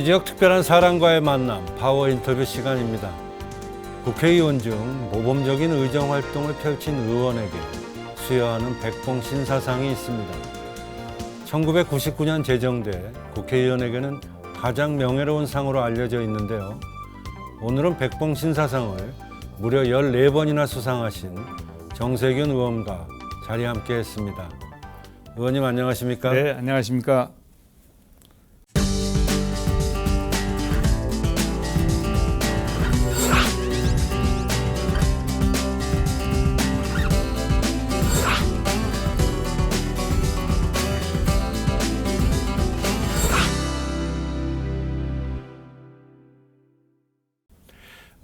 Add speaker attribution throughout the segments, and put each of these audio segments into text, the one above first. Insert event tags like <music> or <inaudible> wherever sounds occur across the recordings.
Speaker 1: 우리 지역 특별한 사람과의 만남 파워 인터뷰 시간입니다. 국회의원 중 모범적인 의정 활동을 펼친 의원에게 수여하는 백봉 신 사상이 있습니다. 1999년 제정돼 국회의원에게는 가장 명예로운 상으로 알려져 있는데요. 오늘은 백봉 신 사상을 무려 14번이나 수상하신 정세균 의원과 자리 함께 했습니다. 의원님 안녕하십니까?
Speaker 2: 네, 안녕하십니까.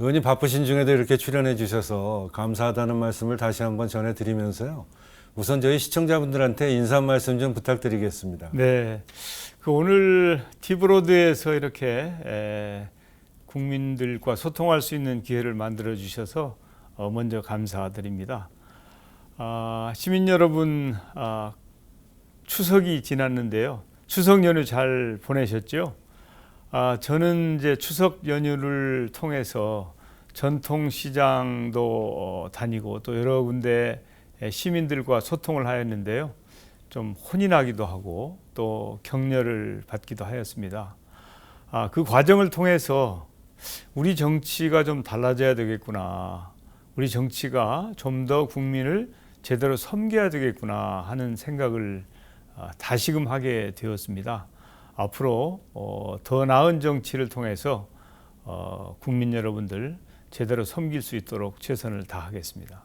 Speaker 1: 의원님 바쁘신 중에도 이렇게 출연해 주셔서 감사하다는 말씀을 다시 한번 전해드리면서요. 우선 저희 시청자분들한테 인사 말씀 좀 부탁드리겠습니다.
Speaker 2: 네, 그 오늘 티브로드에서 이렇게 에, 국민들과 소통할 수 있는 기회를 만들어 주셔서 어, 먼저 감사드립니다. 아, 시민 여러분, 아, 추석이 지났는데요. 추석 연휴 잘 보내셨죠? 아, 저는 이제 추석 연휴를 통해서 전통 시장도 어, 다니고 또 여러 군데 시민들과 소통을 하였는데요. 좀 혼이 나기도 하고 또 격려를 받기도 하였습니다. 아, 그 과정을 통해서 우리 정치가 좀 달라져야 되겠구나. 우리 정치가 좀 더 국민을 제대로 섬겨야 되겠구나 하는 생각을 아, 다시금 하게 되었습니다. 앞으로 어, 더 나은 정치를 통해서 어, 국민 여러분들 제대로 섬길 수 있도록 최선을 다하겠습니다.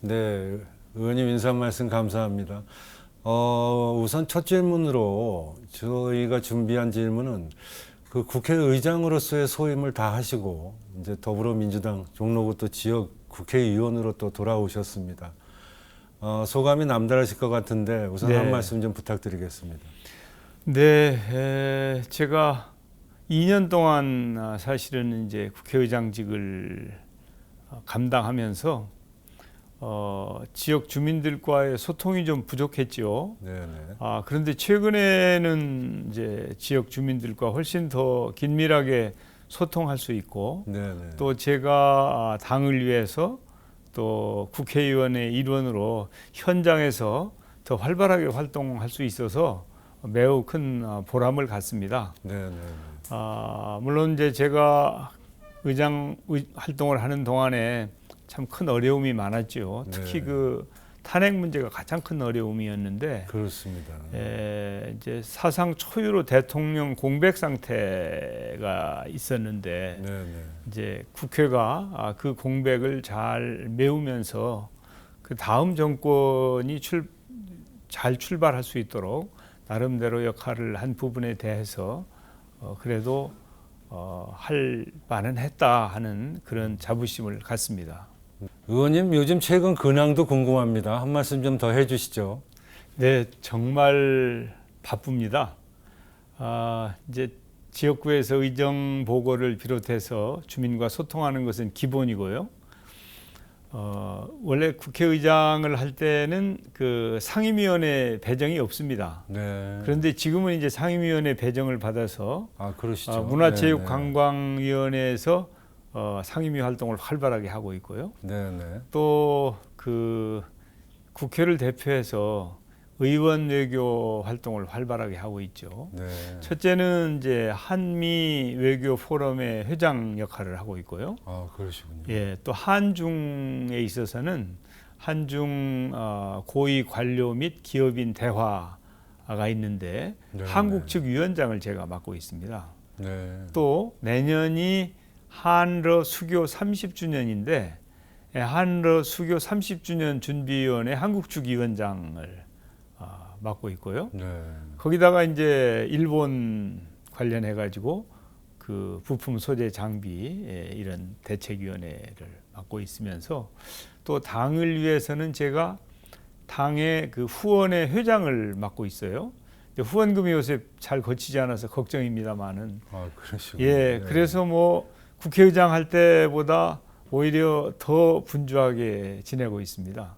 Speaker 1: 네, 의원님 인사 말씀 감사합니다. 어, 우선 첫 질문으로 저희가 준비한 질문은 그 국회의장으로서의 소임을 다 하시고 이제 더불어민주당 종로구 또 지역 국회의원으로 또 돌아오셨습니다. 어, 소감이 남다르실 것 같은데 우선
Speaker 2: 네.
Speaker 1: 한 말씀 좀 부탁드리겠습니다.
Speaker 2: 네, 에, 제가 2년 동안 아, 사실은 이제 국회의장직을 어, 감당하면서 어, 지역 주민들과의 소통이 좀 부족했죠.
Speaker 1: 네, 네.
Speaker 2: 아, 그런데 최근에는 이제 지역 주민들과 훨씬 더 긴밀하게 소통할 수 있고
Speaker 1: 네, 네.
Speaker 2: 또 제가 아, 당을 위해서 또 국회의원의 일원으로 현장에서 더 활발하게 활동할 수 있어서 매우 큰 아, 보람을 갖습니다.
Speaker 1: 네, 네.
Speaker 2: 아, 물론 이제 제가 의장 의- 활동을 하는 동안에 참 큰 어려움이 많았죠. 특히
Speaker 1: 네.
Speaker 2: 그 탄핵 문제가 가장 큰 어려움이었는데
Speaker 1: 그렇습니다.
Speaker 2: 에, 이제 사상 초유로 대통령 공백 상태가 있었는데
Speaker 1: 네, 네.
Speaker 2: 이제 국회가 아, 그 공백을 잘 메우면서 그 다음 정권이 출, 잘 출발할 수 있도록 나름대로 역할을 한 부분에 대해서 어, 그래도 어, 할 바는 했다 하는 그런 자부심을 갖습니다.
Speaker 1: 의원님 요즘 최근 근황도 궁금합니다. 한 말씀 좀 더 해주시죠.
Speaker 2: 네, 정말 바쁩니다. 아, 이제 지역구에서 의정 보고를 비롯해서 주민과 소통하는 것은 기본이고요. 어, 원래 국회의장을 할 때는 그 상임위원회 배정이 없습니다.
Speaker 1: 네.
Speaker 2: 그런데 지금은 이제 상임위원회 배정을 받아서
Speaker 1: 아 그러시죠.
Speaker 2: 어,
Speaker 1: 네, 네.
Speaker 2: 문화체육관광위원회에서 어, 상임위 활동을 활발하게 하고 있고요.
Speaker 1: 네, 네.
Speaker 2: 또그 국회를 대표해서 의원 외교 활동을 활발하게 하고 있죠.
Speaker 1: 네.
Speaker 2: 첫째는 이제 한미 외교 포럼의 회장 역할을 하고 있고요.
Speaker 1: 아 그러시군요.
Speaker 2: 예, 또 한중에 있어서는 한중 어, 고위 관료 및 기업인 대화가 있는데
Speaker 1: 네,
Speaker 2: 한국
Speaker 1: 네.
Speaker 2: 측 위원장을 제가 맡고 있습니다.
Speaker 1: 네.
Speaker 2: 또 내년이 한러 수교 30주년인데 예, 한러 수교 30주년 준비위원회 한국 측 위원장을 어, 맡고 있고요.
Speaker 1: 네.
Speaker 2: 거기다가 이제 일본 관련해 가지고 그 부품 소재 장비 예, 이런 대책위원회를 맡고 있으면서 또 당을 위해서는 제가 당의 그 후원회 회장을 맡고 있어요. 후원금이 요새 잘 거치지 않아서 걱정입니다만은
Speaker 1: 아 그러시군요.
Speaker 2: 예,
Speaker 1: 네.
Speaker 2: 그래서 뭐 국회의장 할 때보다 오히려 더 분주하게 지내고 있습니다.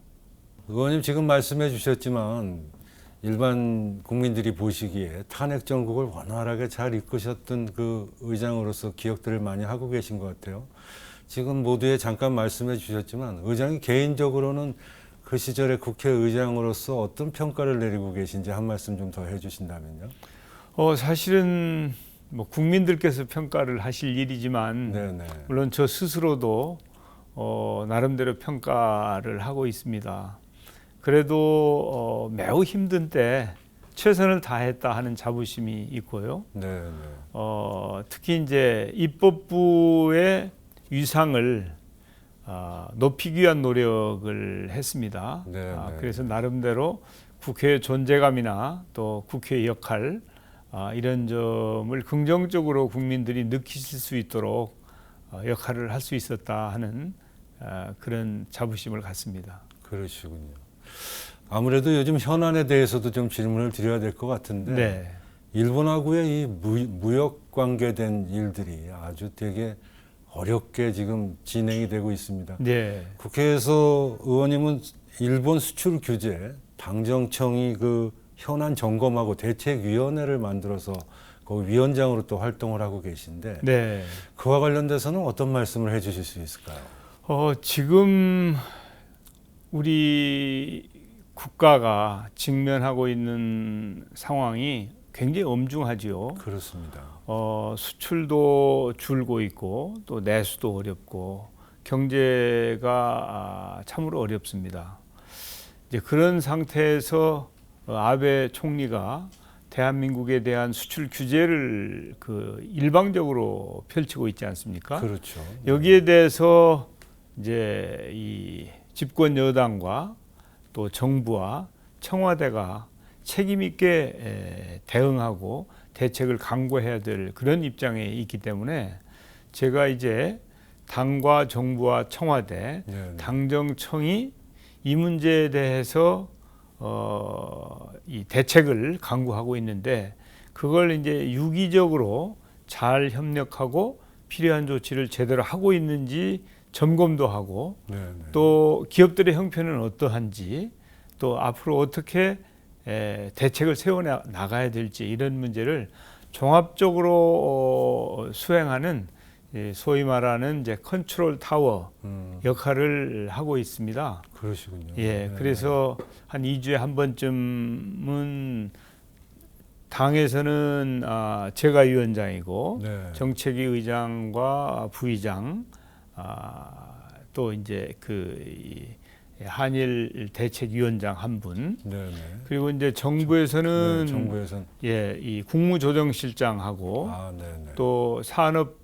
Speaker 1: 의원님 지금 말씀해 주셨지만 일반 국민들이 보시기에 탄핵 정국을 원활하게 잘 이끄셨던 그 의장으로서 기억들을 많이 하고 계신 것 같아요. 지금 모두에 잠깐 말씀해 주셨지만 의장이 개인적으로는 그 시절의 국회의장으로서 어떤 평가를 내리고 계신지 한 말씀 좀 더 해주신다면요.
Speaker 2: 어, 사실은 뭐 국민들께서 평가를 하실 일이지만
Speaker 1: 네네.
Speaker 2: 물론 저 스스로도 어, 나름대로 평가를 하고 있습니다. 그래도 어, 매우 힘든 때 최선을 다했다 하는 자부심이 있고요.
Speaker 1: 네 네.
Speaker 2: 어, 특히 이제 입법부의 위상을 아, 높이기 위한 노력을 했습니다.
Speaker 1: 네,
Speaker 2: 아,
Speaker 1: 네.
Speaker 2: 그래서 나름대로 국회의 존재감이나 또 국회의 역할 아, 이런 점을 긍정적으로 국민들이 느끼실 수 있도록 어, 역할을 할 수 있었다 하는 아, 그런 자부심을 갖습니다.
Speaker 1: 그러시군요. 아무래도 요즘 현안에 대해서도 좀 질문을 드려야 될 것 같은데
Speaker 2: 네.
Speaker 1: 일본하고의 이 무, 무역 관계된 일들이 아주 되게 어렵게 지금 진행이 되고 있습니다.
Speaker 2: 네.
Speaker 1: 국회에서 의원님은 일본 수출 규제 당정청이 그 현안 점검하고 대책위원회를 만들어서 그 위원장으로 또 활동을 하고 계신데
Speaker 2: 네.
Speaker 1: 그와 관련돼서는 어떤 말씀을 해주실 수 있을까요?
Speaker 2: 어, 지금 우리 국가가 직면하고 있는 상황이 굉장히 엄중하지요.
Speaker 1: 그렇습니다.
Speaker 2: 어, 수출도 줄고 있고 또 내수도 어렵고 경제가 아, 참으로 어렵습니다. 이제 그런 상태에서 어, 아베 총리가 대한민국에 대한 수출 규제를 그 일방적으로 펼치고 있지 않습니까?
Speaker 1: 그렇죠.
Speaker 2: 여기에 대해서 이제 이 집권 여당과 또 정부와 청와대가 책임 있게 에, 대응하고 대책을 강구해야 될 그런 입장에 있기 때문에 제가 이제 당과 정부와 청와대,
Speaker 1: 네, 네.
Speaker 2: 당정청이 이 문제에 대해서 어, 이 대책을 강구하고 있는데 그걸 이제 유기적으로 잘 협력하고 필요한 조치를 제대로 하고 있는지 점검도 하고
Speaker 1: 네, 네.
Speaker 2: 또 기업들의 형편은 어떠한지 또 앞으로 어떻게 에, 대책을 세워 나- 나가야 될지 이런 문제를 종합적으로 어, 수행하는 이 소위 말하는 이제 컨트롤 타워
Speaker 1: 음,
Speaker 2: 역할을 하고 있습니다.
Speaker 1: 그러시군요.
Speaker 2: 예,
Speaker 1: 네.
Speaker 2: 그래서 한 2주에 한 번쯤은 당에서는 아, 제가 위원장이고
Speaker 1: 네.
Speaker 2: 정책위 의장과 부의장 아, 또 이제 그 이, 한일 대책위원장 한 분,
Speaker 1: 네, 네.
Speaker 2: 그리고 이제 정부에서는
Speaker 1: 네, 정부에서는
Speaker 2: 예, 이 국무조정실장하고
Speaker 1: 아, 네, 네.
Speaker 2: 또 산업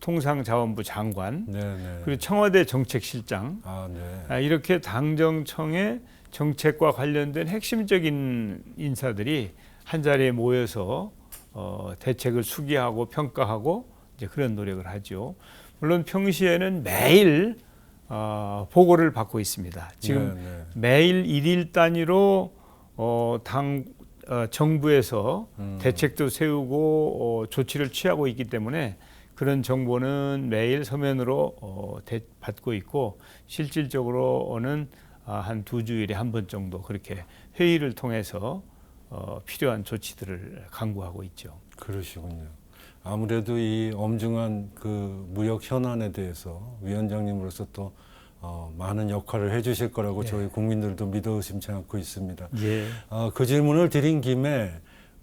Speaker 2: 통상자원부 장관,
Speaker 1: 네, 네.
Speaker 2: 그리고 청와대 정책실장
Speaker 1: 아, 네.
Speaker 2: 아, 이렇게 당정청의 정책과 관련된 핵심적인 인사들이 한 자리에 모여서 어, 대책을 수기하고 평가하고 이제 그런 노력을 하죠. 물론 평시에는 매일 어, 보고를 받고 있습니다. 지금
Speaker 1: 네, 네.
Speaker 2: 매일 일일 단위로 어, 당 어, 정부에서
Speaker 1: 음.
Speaker 2: 대책도 세우고 어, 조치를 취하고 있기 때문에 그런 정보는 매일 서면으로 어, 대, 받고 있고 실질적으로는 아, 한두 주일에 한 번 정도 그렇게 회의를 통해서 어, 필요한 조치들을 강구하고 있죠.
Speaker 1: 그러시군요. 아무래도 이 엄중한 그 무역 현안에 대해서 위원장님으로서 또 어, 많은 역할을 해주실 거라고
Speaker 2: 네.
Speaker 1: 저희 국민들도 믿어 의심치 않고 있습니다.
Speaker 2: 예.
Speaker 1: 어, 그 질문을 드린 김에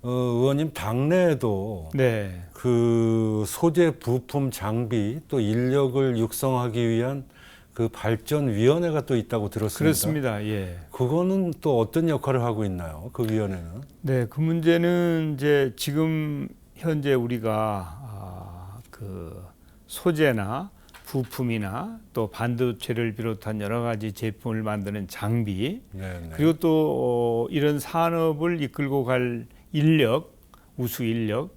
Speaker 1: 어, 의원님 당내에도
Speaker 2: 네.
Speaker 1: 그 소재 부품 장비 또 인력을 육성하기 위한 그 발전 위원회가 또 있다고 들었습니다.
Speaker 2: 그렇습니다. 예.
Speaker 1: 그거는 또 어떤 역할을 하고 있나요? 그 위원회는?
Speaker 2: 네, 그 문제는 이제 지금 현재 우리가 아, 그 소재나 부품이나 또 반도체를 비롯한 여러 가지 제품을 만드는 장비
Speaker 1: 네, 네.
Speaker 2: 그리고 또 어, 이런 산업을 이끌고 갈 인력, 우수 인력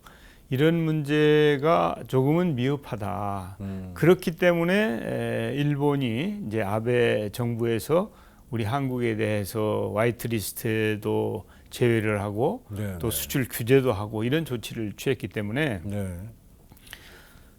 Speaker 2: 이런 문제가 조금은 미흡하다.
Speaker 1: 음,
Speaker 2: 그렇기 때문에 에, 일본이 이제 아베 정부에서 우리 한국에 대해서 화이트 리스트에도 제외를 하고
Speaker 1: 네,
Speaker 2: 또
Speaker 1: 네.
Speaker 2: 수출 규제도 하고 이런 조치를 취했기 때문에
Speaker 1: 네.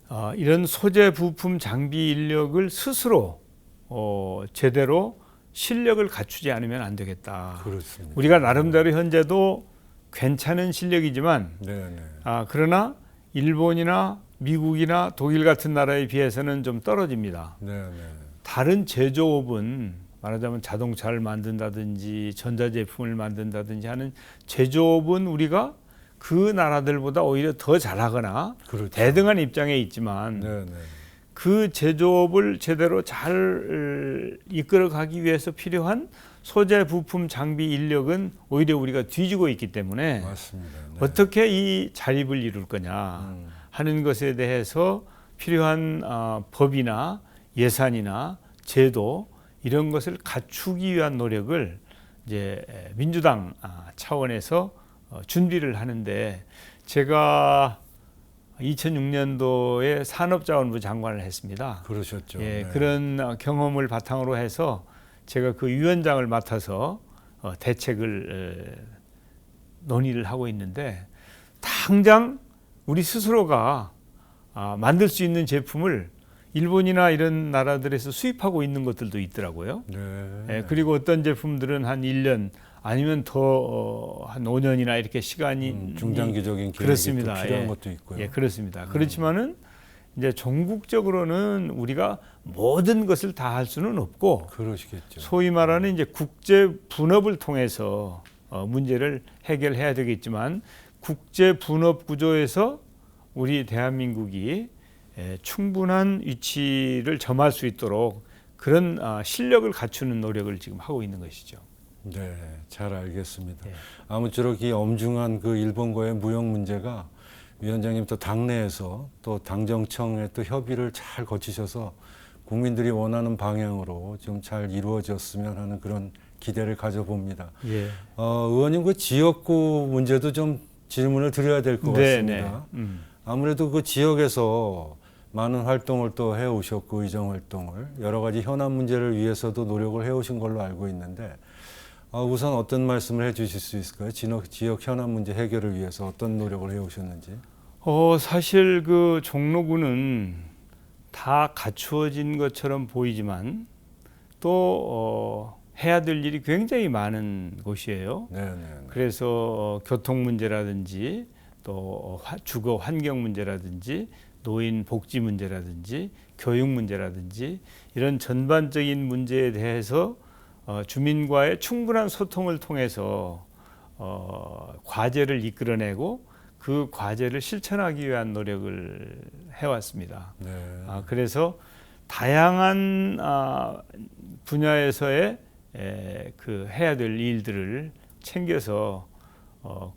Speaker 2: 어, 이런 소재 부품 장비 인력을 스스로 어, 제대로 실력을 갖추지 않으면 안 되겠다.
Speaker 1: 그렇습니다.
Speaker 2: 우리가 나름대로 현재도 괜찮은 실력이지만
Speaker 1: 네, 네.
Speaker 2: 아, 그러나 일본이나 미국이나 독일 같은 나라에 비해서는 좀 떨어집니다.
Speaker 1: 네, 네.
Speaker 2: 다른 제조업은 말하자면 자동차를 만든다든지 전자제품을 만든다든지 하는 제조업은 우리가 그 나라들보다 오히려 더 잘하거나
Speaker 1: 그렇죠.
Speaker 2: 대등한 입장에 있지만
Speaker 1: 네, 네.
Speaker 2: 그 제조업을 제대로 잘 이끌어가기 위해서 필요한 소재, 부품, 장비, 인력은 오히려 우리가 뒤지고 있기 때문에
Speaker 1: 맞습니다. 네.
Speaker 2: 어떻게 이 자립을 이룰 거냐
Speaker 1: 음,
Speaker 2: 하는 것에 대해서 필요한 어, 법이나 예산이나 제도 이런 것을 갖추기 위한 노력을 이제 민주당 아, 차원에서 어, 준비를 하는데 제가 2006년도에 산업자원부 장관을 했습니다.
Speaker 1: 그러셨죠.
Speaker 2: 예,
Speaker 1: 네.
Speaker 2: 그런 어, 경험을 바탕으로 해서 제가 그 위원장을 맡아서 어, 대책을 에, 논의를 하고 있는데 당장 우리 스스로가 아, 만들 수 있는 제품을 일본이나 이런 나라들에서 수입하고 있는 것들도 있더라고요.
Speaker 1: 네.
Speaker 2: 예, 그리고 어떤 제품들은 한 1년 아니면 더한 5년이나 이렇게 시간이
Speaker 1: 음, 중장기적인 계획이
Speaker 2: 그렇습니다.
Speaker 1: 필요한
Speaker 2: 예.
Speaker 1: 것도 있고요.
Speaker 2: 예, 그렇습니다. 그렇지만은 이제 전국적으로는 우리가 모든 것을 다 할 수는 없고
Speaker 1: 그러시겠죠.
Speaker 2: 소위 말하는 이제 국제 분업을 통해서 어, 문제를 해결해야 되겠지만 국제 분업 구조에서 우리 대한민국이 에, 충분한 위치를 점할 수 있도록 그런 아, 실력을 갖추는 노력을 지금 하고 있는 것이죠.
Speaker 1: 네, 잘 알겠습니다.
Speaker 2: 예.
Speaker 1: 아무쪼록 이 엄중한 그 일본과의 무역 문제가 위원장님 또 당내에서 또 당정청의 또 협의를 잘 거치셔서 국민들이 원하는 방향으로 좀 잘 이루어졌으면 하는 그런 기대를 가져봅니다.
Speaker 2: 예.
Speaker 1: 어, 의원님 그 지역구 문제도 좀 질문을 드려야 될것
Speaker 2: 네,
Speaker 1: 같습니다.
Speaker 2: 네. 음.
Speaker 1: 아무래도 그 지역에서 많은 활동을 또 해오셨고 의정 활동을 여러 가지 현안 문제를 위해서도 노력을 해오신 걸로 알고 있는데 어, 우선 어떤 말씀을 해주실 수 있을까요? 지역, 지역 현안 문제 해결을 위해서 어떤 노력을 해오셨는지.
Speaker 2: 어, 사실 그 종로구는 다 갖추어진 것처럼 보이지만 또 어, 해야 될 일이 굉장히 많은 곳이에요.
Speaker 1: 네, 네.
Speaker 2: 그래서 어, 교통 문제라든지 또 어, 화- 주거 환경 문제라든지 노인 복지 문제라든지 교육 문제라든지 이런 전반적인 문제에 대해서 어, 주민과의 충분한 소통을 통해서 어, 과제를 이끌어내고 그 과제를 실천하기 위한 노력을 해왔습니다.
Speaker 1: 네.
Speaker 2: 아, 그래서 다양한 아, 분야에서의 에, 그 해야 될 일들을 챙겨서 어,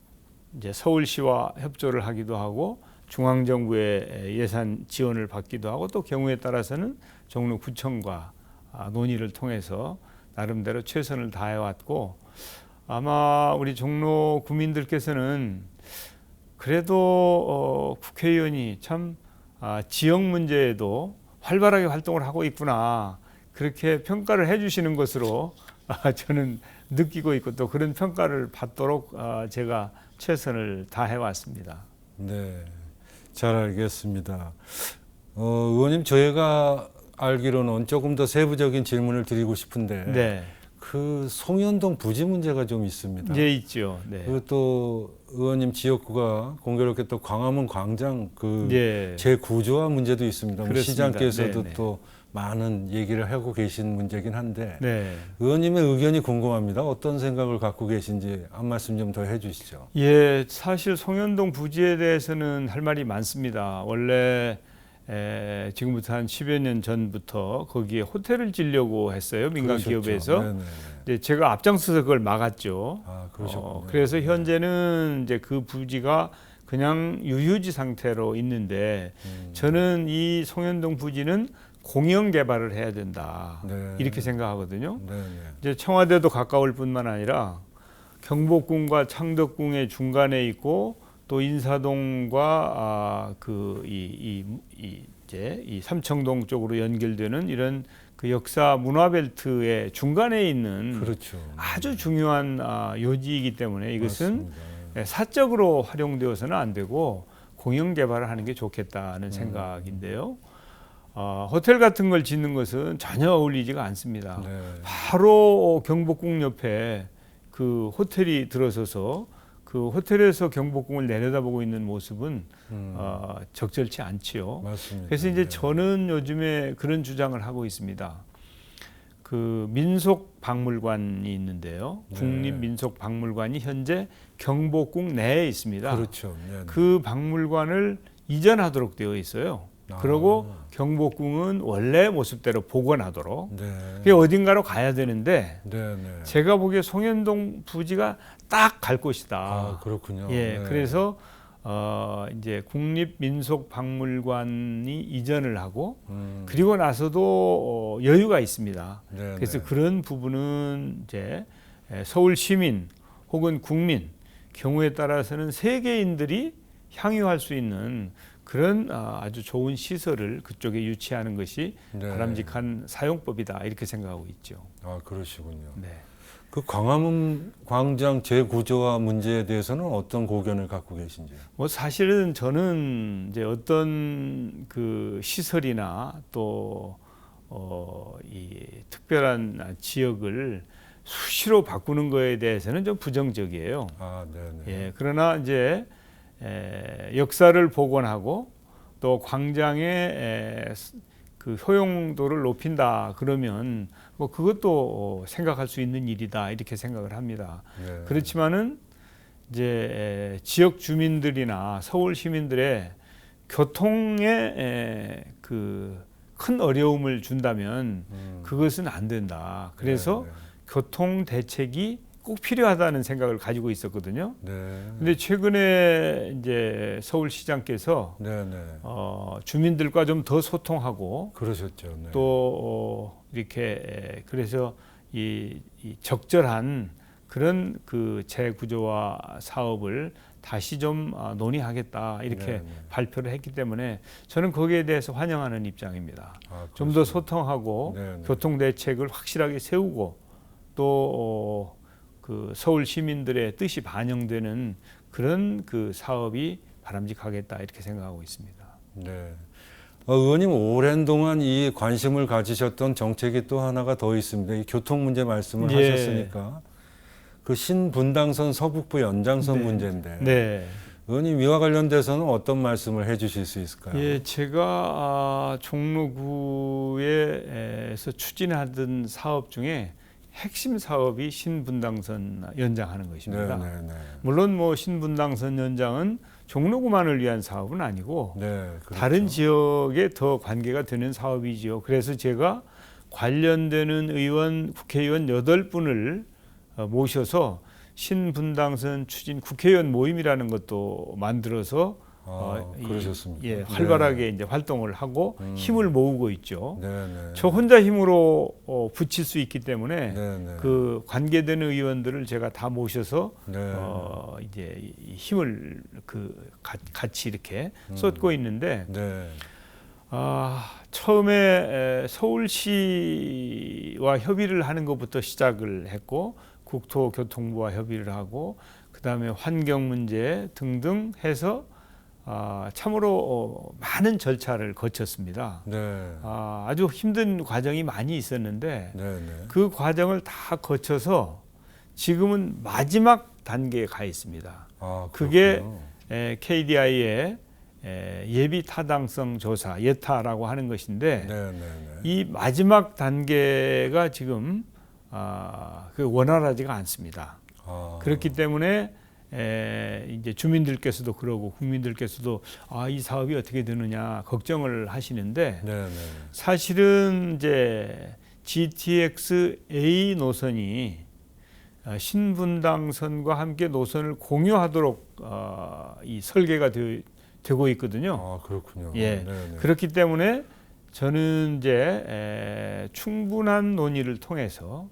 Speaker 2: 이제 서울시와 협조를 하기도 하고 중앙 정부의 예산 지원을 받기도 하고 또 경우에 따라서는 종로구청과 아, 논의를 통해서 나름대로 최선을 다해 왔고 아마 우리 종로 구민들께서는 그래도 어, 국회의원이 참 아, 지역 문제에도 활발하게 활동을 하고 있구나 그렇게 평가를 해주시는 것으로 아, 저는 느끼고 있고 또 그런 평가를 받도록 아, 제가 최선을 다해 왔습니다.
Speaker 1: 네, 잘 알겠습니다. 어, 의원님 저희가 알기로는 조금 더 세부적인 질문을 드리고 싶은데
Speaker 2: 네,
Speaker 1: 그 송현동 부지 문제가 좀 있습니다.
Speaker 2: 이제 있죠. 네,
Speaker 1: 그리고 또 의원님 지역구가 공교롭게 또 광화문 광장 그
Speaker 2: 예,
Speaker 1: 재구조화 문제도 있습니다. 뭐
Speaker 2: 그렇습니다.
Speaker 1: 시장께서도
Speaker 2: 네, 네.
Speaker 1: 또 많은 얘기를 하고 계신 문제긴 한데
Speaker 2: 네.
Speaker 1: 의원님의 의견이 궁금합니다. 어떤 생각을 갖고 계신지 한 말씀 좀 더 해주시죠.
Speaker 2: 예, 사실 송현동 부지에 대해서는 할 말이 많습니다. 원래 에, 지금부터 한 10여 년 전부터 거기에 호텔을 지려고 했어요. 민간
Speaker 1: 그러셨죠.
Speaker 2: 기업에서.
Speaker 1: 네네네.
Speaker 2: 네, 제가 앞장서서 그걸 막았죠.
Speaker 1: 아.
Speaker 2: 어, 그래서 현재는 이제 그 부지가 그냥 유휴지 상태로 있는데
Speaker 1: 음,
Speaker 2: 저는 이 송현동 부지는 공영 개발을 해야 된다.
Speaker 1: 네.
Speaker 2: 이렇게 생각하거든요.
Speaker 1: 네 네.
Speaker 2: 이제 청와대도 가까울 뿐만 아니라 경복궁과 창덕궁의 중간에 있고 또 인사동과 아, 그이 이, 이, 이제 이 삼청동 쪽으로 연결되는 이런 그 역사 문화 벨트의 중간에 있는
Speaker 1: 그렇죠.
Speaker 2: 아주 중요한 아, 요지이기 때문에 이것은
Speaker 1: 맞습니다.
Speaker 2: 예, 사적으로 활용되어서는 안 되고 공영 개발을 하는 게 좋겠다는
Speaker 1: 음.
Speaker 2: 생각인데요. 어, 호텔 같은 걸 짓는 것은 전혀 어울리지가 않습니다.
Speaker 1: 네.
Speaker 2: 바로 경복궁 옆에 그 호텔이 들어서서 그 호텔에서 경복궁을 내려다보고 있는 모습은
Speaker 1: 음,
Speaker 2: 어, 적절치 않지요.
Speaker 1: 맞습니다.
Speaker 2: 그래서 이제
Speaker 1: 네.
Speaker 2: 저는 요즘에 그런 주장을 하고 있습니다. 그 민속 박물관이 있는데요.
Speaker 1: 네.
Speaker 2: 국립 민속 박물관이 현재 경복궁 내에 있습니다.
Speaker 1: 그렇죠. 네, 네.
Speaker 2: 그 박물관을 이전하도록 되어 있어요.
Speaker 1: 아.
Speaker 2: 그리고 경복궁은 원래 모습대로 복원하도록.
Speaker 1: 네.
Speaker 2: 그게 어딘가로 가야 되는데
Speaker 1: 네, 네.
Speaker 2: 제가 보기에 송현동 부지가 딱 갈 곳이다.
Speaker 1: 아, 그렇군요.
Speaker 2: 예,
Speaker 1: 네.
Speaker 2: 그래서 어 이제 국립민속박물관이 이전을 하고
Speaker 1: 음,
Speaker 2: 그리고 나서도 어, 여유가 있습니다.
Speaker 1: 네,
Speaker 2: 그래서
Speaker 1: 네.
Speaker 2: 그런 부분은 이제 에, 서울 시민 혹은 국민 경우에 따라서는 세계인들이 향유할 수 있는 그런 아, 아주 좋은 시설을 그쪽에 유치하는 것이
Speaker 1: 네.
Speaker 2: 바람직한 사용법이다 이렇게 생각하고 있죠.
Speaker 1: 아, 그러시군요.
Speaker 2: 네.
Speaker 1: 그 광화문 광장 재구조화 문제에 대해서는 어떤 고견을 갖고 계신지요?
Speaker 2: 뭐 사실은 저는 이제 어떤 그 시설이나 또 어, 이 특별한 지역을 수시로 바꾸는 거에 대해서는 좀 부정적이에요.
Speaker 1: 아, 네, 네.
Speaker 2: 예, 그러나 이제 에, 역사를 복원하고 또 광장의 에, 그 효용도를 높인다 그러면 뭐 그것도 어, 생각할 수 있는 일이다 이렇게 생각을 합니다.
Speaker 1: 네.
Speaker 2: 그렇지만은 이제 에, 지역 주민들이나 서울 시민들의 교통에 그 큰 어려움을 준다면
Speaker 1: 음,
Speaker 2: 그것은 안 된다. 그래서
Speaker 1: 네,
Speaker 2: 교통 대책이 꼭 필요하다는 생각을 가지고 있었거든요.
Speaker 1: 네. 네.
Speaker 2: 근데 최근에 이제 서울시장께서
Speaker 1: 네, 네.
Speaker 2: 어, 주민들과 좀 더 소통하고
Speaker 1: 그러셨죠. 네.
Speaker 2: 또 어, 이렇게 에, 그래서 이, 이 적절한 그런 그 재구조화 사업을 다시 좀 아, 논의하겠다 이렇게
Speaker 1: 네, 네.
Speaker 2: 발표를 했기 때문에 저는 거기에 대해서 환영하는 입장입니다.
Speaker 1: 아,
Speaker 2: 좀더
Speaker 1: 그러시군요.
Speaker 2: 소통하고
Speaker 1: 네, 네.
Speaker 2: 교통 대책을 확실하게 세우고 또 어, 그 서울 시민들의 뜻이 반영되는 그런 그 사업이 바람직하겠다 이렇게 생각하고 있습니다.
Speaker 1: 네. 어, 의원님 오랜 동안 이 관심을 가지셨던 정책이 또 하나가 더 있습니다. 이 교통 문제 말씀을
Speaker 2: 예.
Speaker 1: 하셨으니까 그 신분당선 서북부 연장선
Speaker 2: 네.
Speaker 1: 문제인데
Speaker 2: 네.
Speaker 1: 의원님 이와 관련돼서는 어떤 말씀을 해주실 수 있을까요?
Speaker 2: 예, 제가 아, 종로구에서 추진하던 사업 중에 핵심 사업이 신분당선 연장하는 것입니다.
Speaker 1: 네, 네, 네.
Speaker 2: 물론 뭐 신분당선 연장은 종로구만을 위한 사업은 아니고
Speaker 1: 네, 그렇죠.
Speaker 2: 다른 지역에 더 관계가 되는 사업이지요. 그래서 제가 관련되는 의원, 국회의원 여덟 분을 어, 모셔서 신분당선 추진 국회의원 모임이라는 것도 만들어서
Speaker 1: 아,
Speaker 2: 어, 이-
Speaker 1: 그러셨습니까?
Speaker 2: 예,
Speaker 1: 네.
Speaker 2: 활발하게 이제 활동을 하고
Speaker 1: 음.
Speaker 2: 힘을 모으고 있죠.
Speaker 1: 네, 네.
Speaker 2: 저 혼자 힘으로 어, 붙일 수 있기 때문에
Speaker 1: 네, 네.
Speaker 2: 그 관계되는 의원들을 제가 다 모셔서
Speaker 1: 네.
Speaker 2: 어, 이제 이 힘을 그 가- 같이 이렇게
Speaker 1: 음.
Speaker 2: 쏟고 있는데
Speaker 1: 네.
Speaker 2: 아, 처음에 에, 서울시와 협의를 하는 것부터 시작을 했고 국토교통부와 협의를 하고 그다음에 환경 문제 등등 해서 아, 참으로 어, 많은 절차를 거쳤습니다.
Speaker 1: 네.
Speaker 2: 아, 아주 힘든 과정이 많이 있었는데
Speaker 1: 네, 네.
Speaker 2: 그 과정을 다 거쳐서 지금은 마지막 단계에 가 있습니다.
Speaker 1: 아,
Speaker 2: 그게
Speaker 1: 그렇군요.
Speaker 2: KDI의 예비 타당성 조사 예타라고 하는 것인데
Speaker 1: 네, 네, 네.
Speaker 2: 이 마지막 단계가 지금 아, 그 원활하지가 않습니다.
Speaker 1: 아,
Speaker 2: 그렇기 때문에 에, 이제 주민들께서도 그러고 국민들께서도 아, 이 사업이 어떻게 되느냐 걱정을 하시는데
Speaker 1: 네, 네.
Speaker 2: 사실은 이제 GTX A 노선이 어, 신분당선과 함께 노선을 공유하도록 어, 이 설계가 되, 고 있거든요.
Speaker 1: 아, 그렇군요.
Speaker 2: 예.
Speaker 1: 네, 네.
Speaker 2: 그렇기 때문에 저는 이제 에, 충분한 논의를 통해서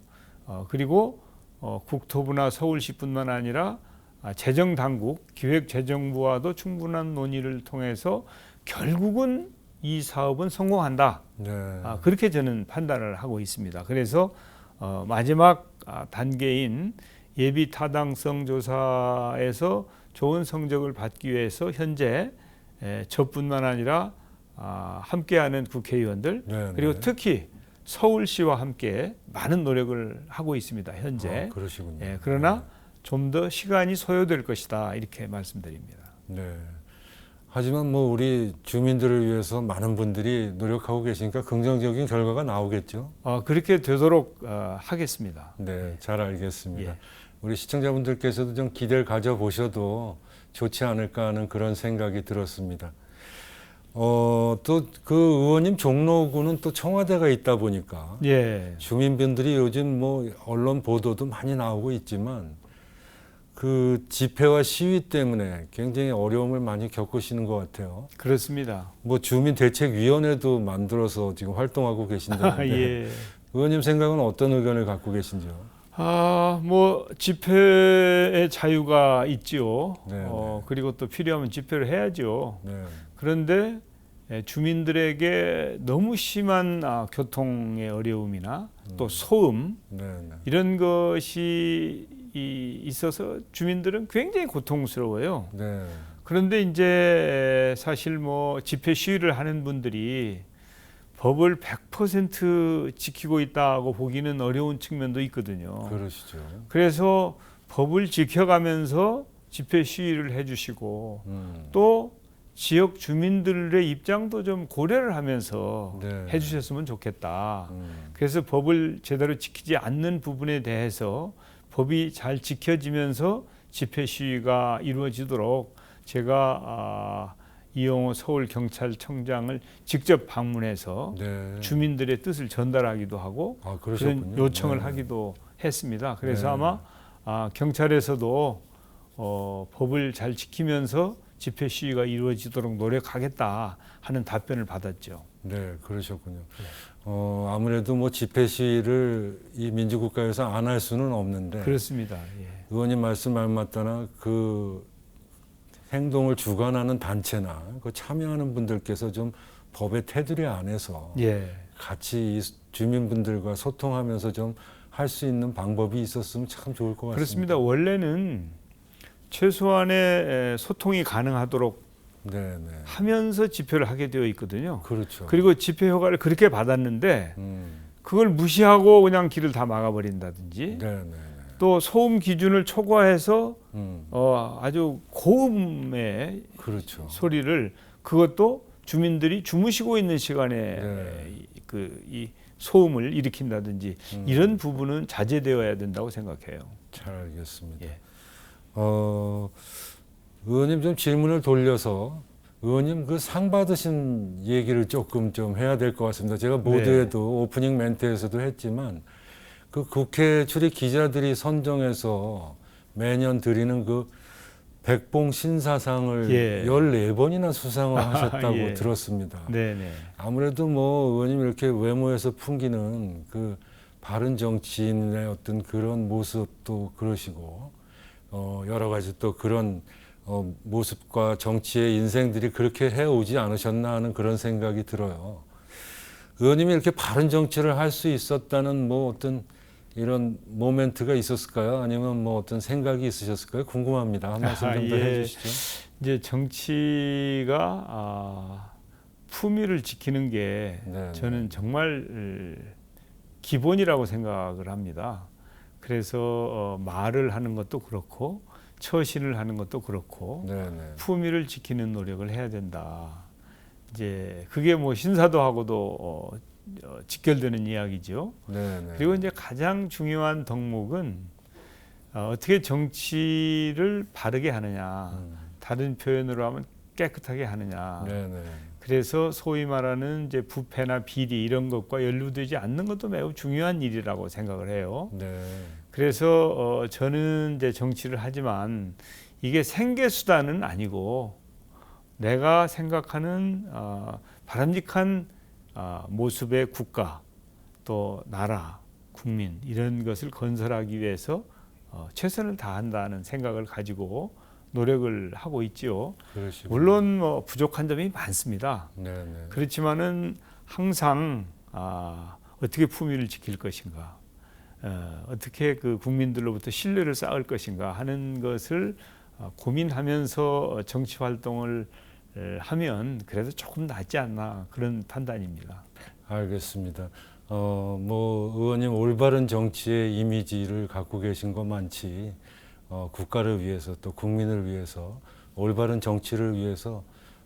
Speaker 2: 어, 그리고 어, 국토부나 서울시뿐만 아니라 아, 재정 당국, 기획재정부와도 충분한 논의를 통해서 결국은 이 사업은 성공한다.
Speaker 1: 네.
Speaker 2: 아, 그렇게 저는 판단을 하고 있습니다. 그래서 어, 마지막 아, 단계인 예비 타당성 조사에서 좋은 성적을 받기 위해서 현재 에, 저뿐만 아니라 아, 함께하는 국회의원들
Speaker 1: 네,
Speaker 2: 그리고
Speaker 1: 네.
Speaker 2: 특히 서울시와 함께 많은 노력을 하고 있습니다. 현재.
Speaker 1: 아, 그러시군요.
Speaker 2: 예, 그러나 좀 더 시간이 소요될 것이다 이렇게 말씀드립니다.
Speaker 1: 네. 하지만 뭐 우리 주민들을 위해서 많은 분들이 노력하고 계시니까 긍정적인 결과가 나오겠죠.
Speaker 2: 어, 그렇게 되도록 어, 하겠습니다.
Speaker 1: 네, 잘 알겠습니다.
Speaker 2: 예.
Speaker 1: 우리 시청자분들께서도 좀 기대를 가져 보셔도 좋지 않을까 하는 그런 생각이 들었습니다. 어, 또 그 의원님 종로구는 또 청와대가 있다 보니까
Speaker 2: 예,
Speaker 1: 주민분들이 요즘 뭐 언론 보도도 많이 나오고 있지만 그 집회와 시위 때문에 굉장히 어려움을 많이 겪으시는 것 같아요.
Speaker 2: 그렇습니다.
Speaker 1: 뭐 주민 대책위원회도 만들어서 지금 활동하고 계신다는데 <laughs>
Speaker 2: 예.
Speaker 1: 의원님 생각은 어떤 의견을 갖고 계신지요?
Speaker 2: 아, 뭐 집회의 자유가 있지요.
Speaker 1: 네,
Speaker 2: 어, 그리고 또 필요하면 집회를 해야죠.
Speaker 1: 네,
Speaker 2: 그런데 예, 주민들에게 너무 심한 아, 교통의 어려움이나 또 소음
Speaker 1: 네, 네.
Speaker 2: 이런 것이 이- 있어서 주민들은 굉장히 고통스러워요.
Speaker 1: 네,
Speaker 2: 그런데 이제 사실 뭐 집회 시위를 하는 분들이 법을 100% 지키고 있다고 보기는 어려운 측면도 있거든요.
Speaker 1: 그러시죠.
Speaker 2: 그래서 법을 지켜가면서 집회 시위를 해주시고
Speaker 1: 음,
Speaker 2: 또 지역 주민들의 입장도 좀 고려를 하면서
Speaker 1: 네.
Speaker 2: 해주셨으면 좋겠다.
Speaker 1: 음,
Speaker 2: 그래서 법을 제대로 지키지 않는 부분에 대해서 법이 잘 지켜지면서 집회 시위가 이루어지도록 제가 아, 이용호 서울 경찰청장을 직접 방문해서
Speaker 1: 네.
Speaker 2: 주민들의 뜻을 전달하기도 하고
Speaker 1: 아.
Speaker 2: 그런 요청을
Speaker 1: 네.
Speaker 2: 하기도 했습니다. 그래서
Speaker 1: 네.
Speaker 2: 아마 아, 경찰에서도 어, 법을 잘 지키면서 집회 시위가 이루어지도록 노력하겠다 하는 답변을 받았죠.
Speaker 1: 네, 그러셨군요. 어, 아무래도 뭐 집회 시위를 이 민주국가에서 안 할 수는 없는데
Speaker 2: 그렇습니다. 예.
Speaker 1: 의원님 말씀 알맞다나 그 행동을 주관하는 단체나 그 참여하는 분들께서 좀 법의 테두리 안에서
Speaker 2: 예.
Speaker 1: 같이 이 주민분들과 소통하면서 좀 할 수 있는 방법이 있었으면 참 좋을 것 같습니다.
Speaker 2: 그렇습니다. 원래는 최소한의 에, 소통이 가능하도록
Speaker 1: 네, 네.
Speaker 2: 하면서 집회를 하게 되어 있거든요.
Speaker 1: 그렇죠.
Speaker 2: 그리고 집회 효과를 그렇게 받았는데
Speaker 1: 음,
Speaker 2: 그걸 무시하고 그냥 길을 다 막아버린다든지
Speaker 1: 네, 네, 네.
Speaker 2: 또 소음 기준을 초과해서
Speaker 1: 음,
Speaker 2: 어, 아주 고음의
Speaker 1: 그렇죠.
Speaker 2: 소리를 그것도 주민들이 주무시고 있는 시간에
Speaker 1: 네.
Speaker 2: 그이 소음을 일으킨다든지
Speaker 1: 음.
Speaker 2: 이런 부분은 자제되어야 된다고 생각해요.
Speaker 1: 잘 알겠습니다.
Speaker 2: 예.
Speaker 1: 어, 의원님 좀 질문을 돌려서 의원님 그 상 받으신 얘기를 조금 좀 해야 될 것 같습니다. 제가 모두에도 오프닝 멘트에서도 했지만 그 국회 출입 기자들이 선정해서 매년 드리는 그 백봉 신사상을
Speaker 2: 예.
Speaker 1: 14번이나 수상을 하셨다고
Speaker 2: 예.
Speaker 1: 들었습니다.
Speaker 2: 네네.
Speaker 1: 아무래도 뭐 의원님 이렇게 외모에서 풍기는 그 바른 정치인의 어떤 그런 모습도 그러시고 어 여러 가지 또 그런 어 모습과 정치의 인생들이 그렇게 해오지 않으셨나 하는 그런 생각이 들어요. 의원님이 이렇게 바른 정치를 할 수 있었다는 뭐 어떤 이런 모멘트가 있었을까요? 아니면 뭐 어떤 생각이 있으셨을까요? 궁금합니다. 한 말씀 좀더
Speaker 2: 아, 예.
Speaker 1: 해주시죠.
Speaker 2: 이제 정치가 아, 품위를 지키는 게
Speaker 1: 네.
Speaker 2: 저는 정말 어, 기본이라고 생각을 합니다. 그래서 어, 말을 하는 것도 그렇고 처신을 하는 것도 그렇고
Speaker 1: 네네.
Speaker 2: 품위를 지키는 노력을 해야 된다. 이제 그게 뭐 신사도 하고도 어, 어, 직결되는 이야기죠.
Speaker 1: 네네.
Speaker 2: 그리고 이제 가장 중요한 덕목은 어, 어떻게 정치를 바르게 하느냐,
Speaker 1: 음.
Speaker 2: 다른 표현으로 하면 깨끗하게 하느냐.
Speaker 1: 네네.
Speaker 2: 그래서 소위 말하는 이제 부패나 비리 이런 것과 연루되지 않는 것도 매우 중요한 일이라고 생각을 해요.
Speaker 1: 네.
Speaker 2: 그래서 어, 저는 이제 정치를 하지만 이게 생계 수단은 아니고 내가 생각하는 어, 바람직한 어, 모습의 국가 또 나라 국민 이런 것을 건설하기 위해서 어, 최선을 다한다는 생각을 가지고 노력을 하고 있지요.
Speaker 1: 그러시고.
Speaker 2: 물론 뭐 부족한 점이 많습니다.
Speaker 1: 네네.
Speaker 2: 그렇지만은 항상 아, 어떻게 품위를 지킬 것인가, 어, 어떻게 그 국민들로부터 신뢰를 쌓을 것인가 하는 것을 어, 고민하면서 정치 활동을 하면 그래도 조금 낫지 않나 그런 판단입니다.
Speaker 1: 알겠습니다. 어, 뭐 의원님 올바른 정치의 이미지를 갖고 계신 것만치 어, 국가를 위해서 또 국민을 위해서 올바른 정치를 위해서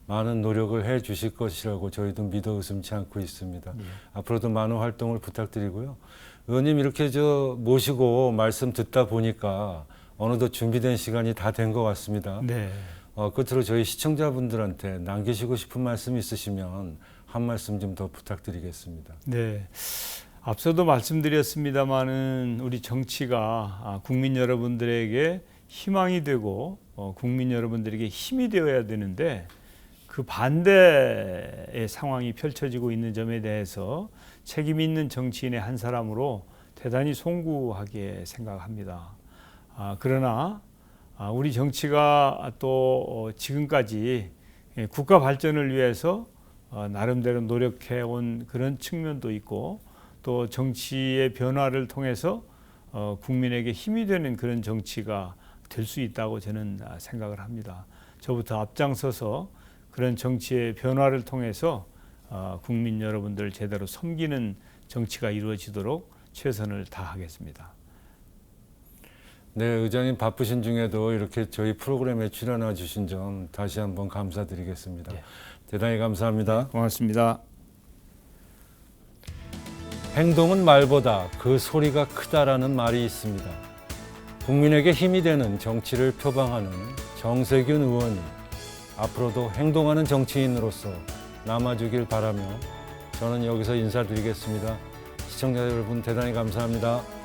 Speaker 1: 많은 노력을 해 주실 것이라고 저희도 믿어 의심치 않고 있습니다.
Speaker 2: 예.
Speaker 1: 앞으로도 많은 활동을 부탁드리고요. 의원님 이렇게 저 모시고 말씀 듣다 보니까 어느덧 준비된 시간이 다 된 것 같습니다.
Speaker 2: 네.
Speaker 1: 어, 끝으로 저희 시청자분들한테 남기시고 싶은 말씀 있으시면 한 말씀 좀 더 부탁드리겠습니다.
Speaker 2: 네. 앞서도 말씀드렸습니다마는 우리 정치가 아, 국민 여러분들에게 희망이 되고 어, 국민 여러분들에게 힘이 되어야 되는데 그 반대의 상황이 펼쳐지고 있는 점에 대해서 책임 있는 정치인의 한 사람으로 대단히 송구하게 생각합니다. 아, 그러나 아, 우리 정치가 또 어, 지금까지 예, 국가 발전을 위해서 어, 나름대로 노력해 온 그런 측면도 있고 또 정치의 변화를 통해서 어, 국민에게 힘이 되는 그런 정치가 될 수 있다고 저는 아, 생각을 합니다. 저부터 앞장서서 그런 정치의 변화를 통해서 어, 국민 여러분들 제대로 섬기는 정치가 이루어지도록 최선을 다하겠습니다.
Speaker 1: 네, 의장님 바쁘신 중에도 이렇게 저희 프로그램에 출연해 주신 점 다시 한번 감사드리겠습니다.
Speaker 2: 예.
Speaker 1: 대단히 감사합니다.
Speaker 2: 고맙습니다.
Speaker 1: 행동은 말보다 그 소리가 크다라는 말이 있습니다. 국민에게 힘이 되는 정치를 표방하는 정세균 의원이 앞으로도 행동하는 정치인으로서 남아주길 바라며 저는 여기서 인사드리겠습니다. 시청자 여러분 대단히 감사합니다.